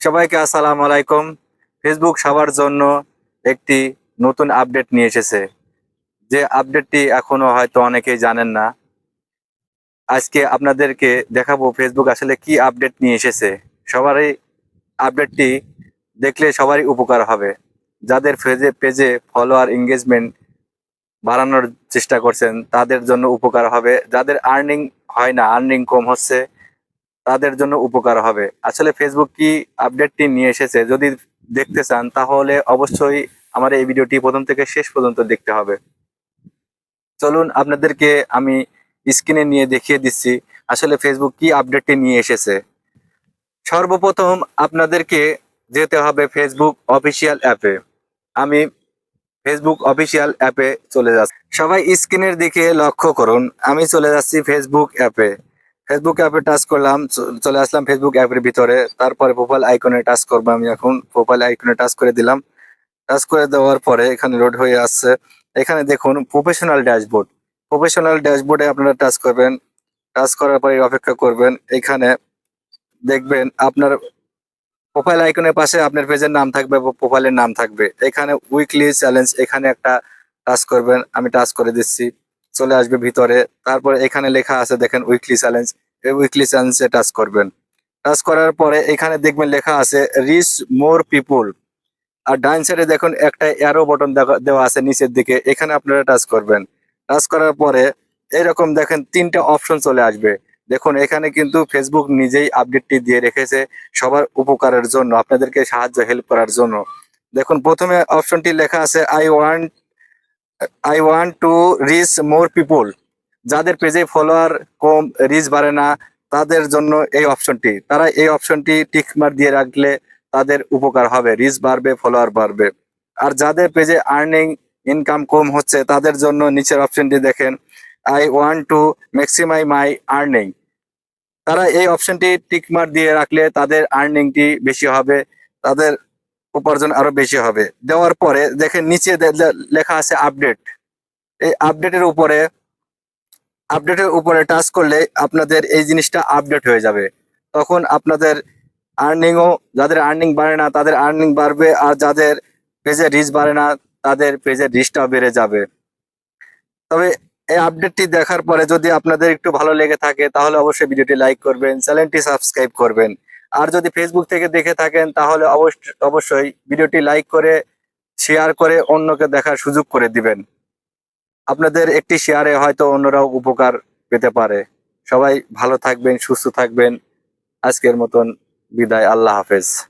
সবাইকে আসসালামু আলাইকুম। ফেসবুক সবার জন্য একটি নতুন আপডেট নিয়ে এসেছে। যে আপডেটটি এখনও হয়তো অনেকেই জানেন না। আজকে আপনাদেরকে দেখাবো ফেসবুক আসলে কি আপডেট নিয়ে এসেছে। সবারই আপডেটটি দেখলে সবারই উপকার হবে। যাদের পেজে পেজে ফলোয়ার এঙ্গেজমেন্ট বাড়ানোর চেষ্টা করছেন, তাদের জন্য উপকার হবে। যাদের আর্নিং হয় না আর্নিং কম হচ্ছে তাদের জন্য উপকার হবে। আসলে ফেসবুক কি আপডেটটি নিয়ে এসেছে? যদি দেখতে চান, তাহলে অবশ্যই আমার এই ভিডিওটি প্রথম থেকে শেষ পর্যন্ত দেখতে হবে। চলুন আপনাদেরকে আমি স্ক্রিনে নিয়ে দেখিয়ে দিচ্ছি, আসলে ফেসবুক কি আপডেটটি নিয়ে এসেছে। সর্বপ্রথম আপনাদেরকে যেতে হবে ফেসবুক অফিসিয়াল অ্যাপে আমি ফেসবুক অফিসিয়াল অ্যাপে চলে যাচ্ছি। সবাই স্ক্রিনের দিকে লক্ষ্য করুন। আমি চলে যাচ্ছি ফেসবুক অ্যাপে ফেসবুক অ্যাপে টাচ করলাম চলে আসলাম ফেসবুক অ্যাপের ভিতরে। তারপরে প্রোফাইল আইকনে টাচ করব আমি এখন। প্রোফাইল আইকনে টাচ করে দিলাম। টাচ করে দেওয়ার পরে এখানে লোড হয়ে আসছে। এখানে দেখুন প্রফেশনাল ড্যাশবোর্ড প্রফেশনাল ড্যাশবোর্ডে আপনারা টাচ করবেন। টাচ করার পরে অপেক্ষা করবেন। এখানে দেখবেন আপনার প্রোফাইল আইকনের পাশে আপনার পেজের নাম থাকবে প্রোফাইলের নাম থাকবে। এখানে উইকলি চ্যালেঞ্জ এখানে একটা টাচ করবেন। আমি টাচ করে দিচ্ছি। চলে আসবে ভিতরে। তারপরে এখানে লেখা আছে, দেখেন উইকলি চ্যালেঞ্জ এই উইকলি চ্যালেঞ্জে টাচ করবেন। টাচ করার পরে এখানে দেখবেন লেখা আছে রিচ মোর পিপুল আর ডান সাইডে দেখুন, একটা অ্যারো বটন দেওয়া আছে নিচের দিকে, এখানে আপনারা টাচ করবেন। টাচ করার পরে এরকম দেখেন, তিনটা অপশন চলে আসবে। দেখুন, এখানে কিন্তু ফেসবুক নিজেই আপডেটটি দিয়ে রেখেছে সবার উপকারের জন্য, আপনাদেরকে সাহায্য হেল্প করার জন্য। দেখুন, প্রথমে অপশনটি লেখা আছে I want I want to reach more people যাদের পেজে ফলোয়ার কম রিচ বাড়ে না, তাদের জন্য এই অপশনটি তারা এই অপশনটি টিক মার দিয়ে রাখলে তাদের উপকার হবে। রিচ বাড়বে ফলোয়ার বাড়বে। আর যাদের পেজে আর্নিং ইনকাম কম হচ্ছে, তাদের জন্য নিচের অপশনটি দেখেন। I want to maximize my earning তারা এই অপশনটি টিক মার দিয়ে রাখলে তাদের আর্নিংটি বেশি হবে। তাদের উপার্জন আরও বেশি হবে। দেওয়ার পরে দেখেন নিচে লেখা আছে আপডেট এই আপডেটের উপরে আপডেটের উপরে টাচ করলে আপনাদের এই জিনিসটা আপডেট হয়ে যাবে। তখন আপনাদের আর্নিংও যাদের আর্নিং বাড়ে না, তাদের আর্নিং বাড়বে আর যাদের পেজে রিচ বাড়ে না, তাদের পেজের রিচটাও বেড়ে যাবে। তবে এই আপডেটটি দেখার পরে যদি আপনাদের একটু ভালো লেগে থাকে, তাহলে অবশ্যই ভিডিওটি লাইক করবেন চ্যানেলটি সাবস্ক্রাইব করবেন। আর যদি ফেসবুক থেকে দেখে থাকেন, তাহলে অবশ্য- অবশ্যই ভিডিওটি লাইক করে শেয়ার করে অন্যকে দেখার সুযোগ করে দিবেন। আপনাদের একটি শেয়ারে হয়তো অন্যরাও উপকার পেতে পারে। সবাই ভালো থাকবেন, সুস্থ থাকবেন। আজকের মতন বিদায়, আল্লাহ হাফেজ।